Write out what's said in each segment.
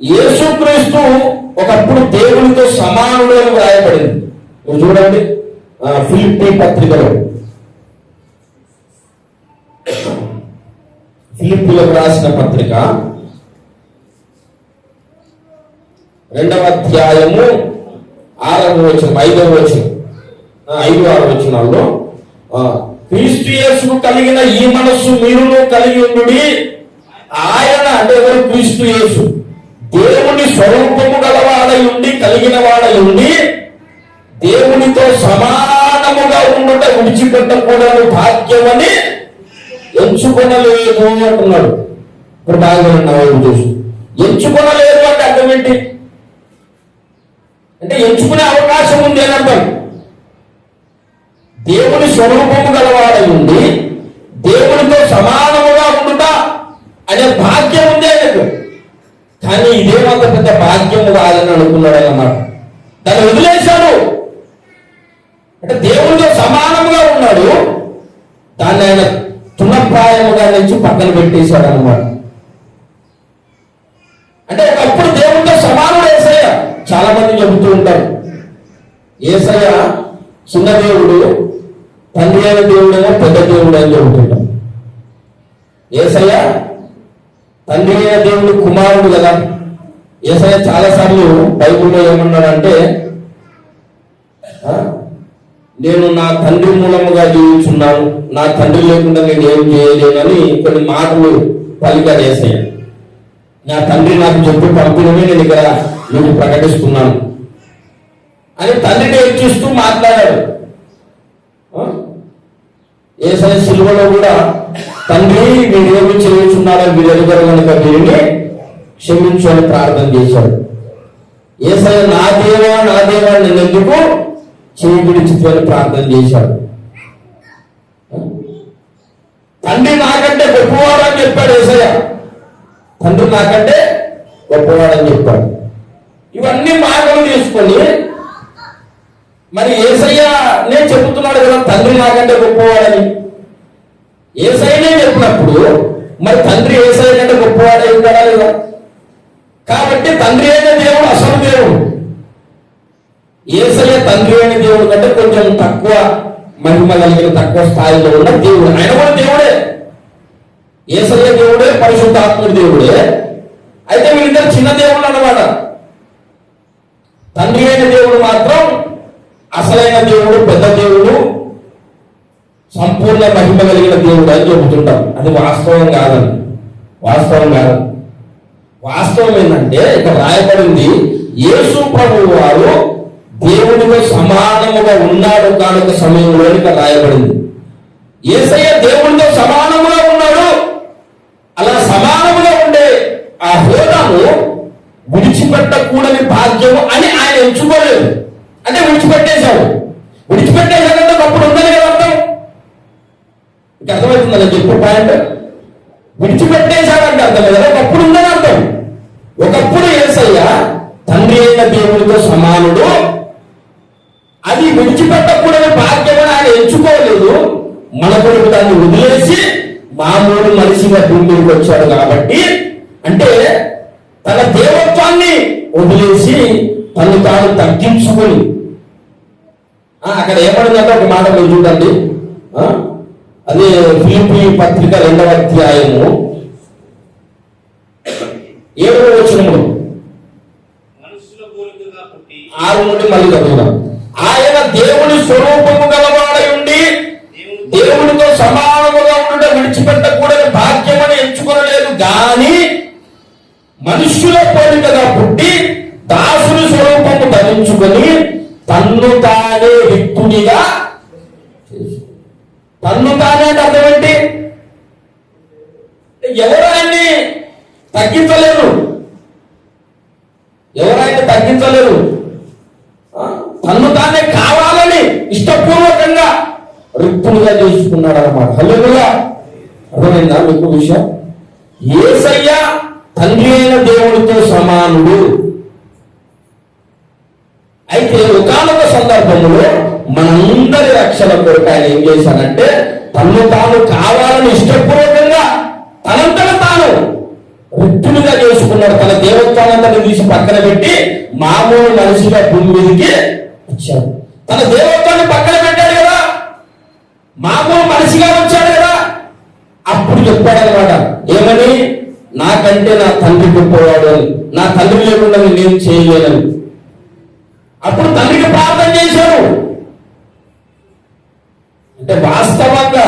యేసుక్రీస్తు ఒకప్పుడు దేవునితో సమానుడు అని వ్రాయబడింది. మీరు చూడండి ఫిలిప్పీ పత్రికలో. ఫిలిప్పీలో రాసిన పత్రిక రెండవ అధ్యాయము ఆరవ వచనం ఐదవ వచనం ఐదు ఆరు వచనాల్లో క్రీస్తు యేసుకు కలిగిన ఈ మనస్సు మీరును కలిగి ఉండుడి. ఆయన అంటే ఎవరు? క్రీస్తు యేసు. దేవుని స్వరూపము గలవాడై ఉండి కలిగిన వాడై ఉండి దేవునితో సమానముగా ఉండుట విడిచిపెట్టకూడదు భాగ్యమని ఎంచుకొనలేదు అంటున్నాడు. ఇప్పుడు బాగా విన్నావు చూసి. ఎంచుకొనలేదు అంటే అర్థం ఏంటి? అంటే ఎంచుకునే అవకాశం ఉంది అని అర్థం. దేవుని స్వరూపము గలవాడై ఉండి దేవునితో సమానముగా ఉండుట అనే భాగ్యం కానీ ఇదేమంత పెద్ద భాగ్యము కాదని అనుకున్నాడు అన్నమాట దాన్ని వదిలేశాడు. అంటే దేవుడితో సమానముగా ఉన్నాడు. దాన్ని ఆయన తృణప్రాయముగా నుంచి పక్కన పెట్టేశాడు అనమాట అంటే ఒకప్పుడు దేవుడితో సమానుడు ఏసయ్య చాలా మంది చెబుతూ ఉంటారు. ఏసయ్య చిన్న దేవుడు తండ్రి అయిన దేవుడేమో పెద్ద దేవుడు అని చెబుతుంటాం ఏసయ్య తండ్రి అయిన దేవుడు కుమారుడు కదా. ఏసయ్య చాలాసార్లు బైబుల్లో ఏమన్నాడంటే నేను నా తండ్రి మూలముగా జీవించున్నాను. నా తండ్రి లేకుండా నేను ఏం చేయలేనని కొన్ని మాటలు పలికాడు ఏసయ్య. నా తండ్రి నాకు చెప్పి పంపినవి నేను ఇక్కడ మీకు ప్రకటిస్తున్నాను. అని తండ్రిని హెచ్చిస్తూ మాట్లాడాడు. ఏసై సిలువలో కూడా తండ్రి మీరు ఏమి చేయుచున్నారో మీరు ఎదుగురు కనుక వీరిని క్షమించు అని ప్రార్థన చేశాడు. ఏసై నా దేవా నా దేవా నేను ఎందుకు చేయి విడిచిపోయి ప్రార్థన చేశాడు. తండ్రి నాకంటే గొప్పవాడు అని చెప్పాడు ఏసయ్య. తండ్రి నాకంటే గొప్పవాడని చెప్పాడు. ఇవన్నీ మార్గం తీసుకొని మరి ఏసయ్య నేను చెబుతున్నాడు కదా తండ్రి నాకంటే గొప్పవాడని. ఏసయ్యనే చెప్పినప్పుడు మరి తండ్రి ఏసయ్య కంటే గొప్పవాడై ఉంటాడా లేదా? కాబట్టి తండ్రి అయిన దేవుడు అసలు దేవుడు. ఏసయ్య తండ్రి అయిన దేవుడు కంటే కొంచెం తక్కువ మహిమ కలిగిన తక్కువ స్థాయిలో ఉన్న దేవుడు. ఆయన కూడా దేవుడే. ఏసయ్య దేవుడే పరిశుద్ధాత్ముడి దేవుడే. అయితే వీళ్ళిద్దరు చిన్న దేవుళ్ళు అనమాట తండ్రి అయిన దేవుడు మాత్రం అసలైన దేవుడు పెద్ద దేవుడు సంపూర్ణ మహిమ కలిగిన దేవుడు అని చెబుతుంటాం. అది వాస్తవం కాదని వాస్తవం కాదు. వాస్తవం ఏంటంటే ఇక్కడ రాయబడింది యేసు ప్రభు వారు దేవునితో సమానముగా ఉన్నాడు కానుక సమయంలో ఇక్కడ రాయబడింది. ఏసయ్య దేవుడితో సమానం అర్థమవుతుందా చెప్పు పాయింట్. విడిచిపెట్టేశాడంటే అర్థం కదా ఒకప్పుడు ఉందని అర్థం. ఒకప్పుడు ఏసయ్య తండ్రి అయిన దేవుడితో సమానుడు. అది విడిచిపెట్టకూడని భాగ్యమని ఆయన ఎంచుకోలేదు. మన కొడుకు దాన్ని వదిలేసి మామూలు మనిషిగా భూమికి వచ్చాడు కాబట్టి అంటే తన దేవత్వాన్ని వదిలేసి తను తాను తగ్గించుకొని. ఆ, అక్కడ ఏమడిందంటే ఒక మాట మీరు చూడండి. అదే ఫిలిపి పత్రిక రెండవ అధ్యాయము. ఏడవ వచనము. మనుషుల పోలికగా పుట్టి ఆరు నుండి మళ్ళీ చదువుదాం. ఆయన దేవుని స్వరూపము గలవాడై ఉండి దేవునితో సమానముగా ఉండుట విడిచిపెట్టకూడని భాగ్యమని ఎంచుకొనలేదు. గాని మనుష్యుల పోలికగా పుట్టి దాసుని స్వరూపము ధరించుకొని తన్ను తానే చేశాడు. తన్ను తానే అంటే అర్థం ఏంటి ఎవరు ఆయన్ని తగ్గించలేరు? ఎవరు ఆయన్ని తగ్గించలేరు? తన్ను తానే కావాలని ఇష్టపూర్వకంగా రిక్తులుగా చేసుకున్నాడు అనమాట హల్లుగా అర్థమైందా మీకు విషయం? ఏసయ్య తండ్రి అయిన దేవుడితో సమానుడు. అయితే ఒకనొక సందర్భంలో మనందరి రక్షణ కొరకు ఆయన ఏం చేశానంటే తను తాను కావాలని ఇష్టపూర్వకంగా తనంతట తాను పుట్టులుగా చేసుకున్నాడు. తన దేవత్వానంతని తీసి పక్కన పెట్టి మామూలు మనిషిగా భూమి మీదకి వచ్చాడు. తన దేవత్వాన్ని పక్కన పెట్టాడు కదా. మామూలు మనిషిగా వచ్చాడు కదా. అప్పుడు చెప్పాడు అనమాట ఏమని? నాకంటే నా తండ్రి గొప్పవాడు అని. నా తండ్రి లేకుండా నేను చేయలేనని అప్పుడు తండ్రికి ప్రార్థన చేశారు. అంటే వాస్తవంగా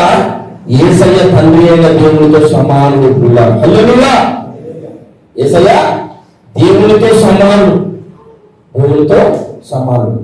ఏసయ్య తండ్రి అయిన దేవునితో సమానుడు పిల్లలు హల్లెలూయా! ఏసయ్య దేవునితో సమానుడు. దేవునితో సమానుడు.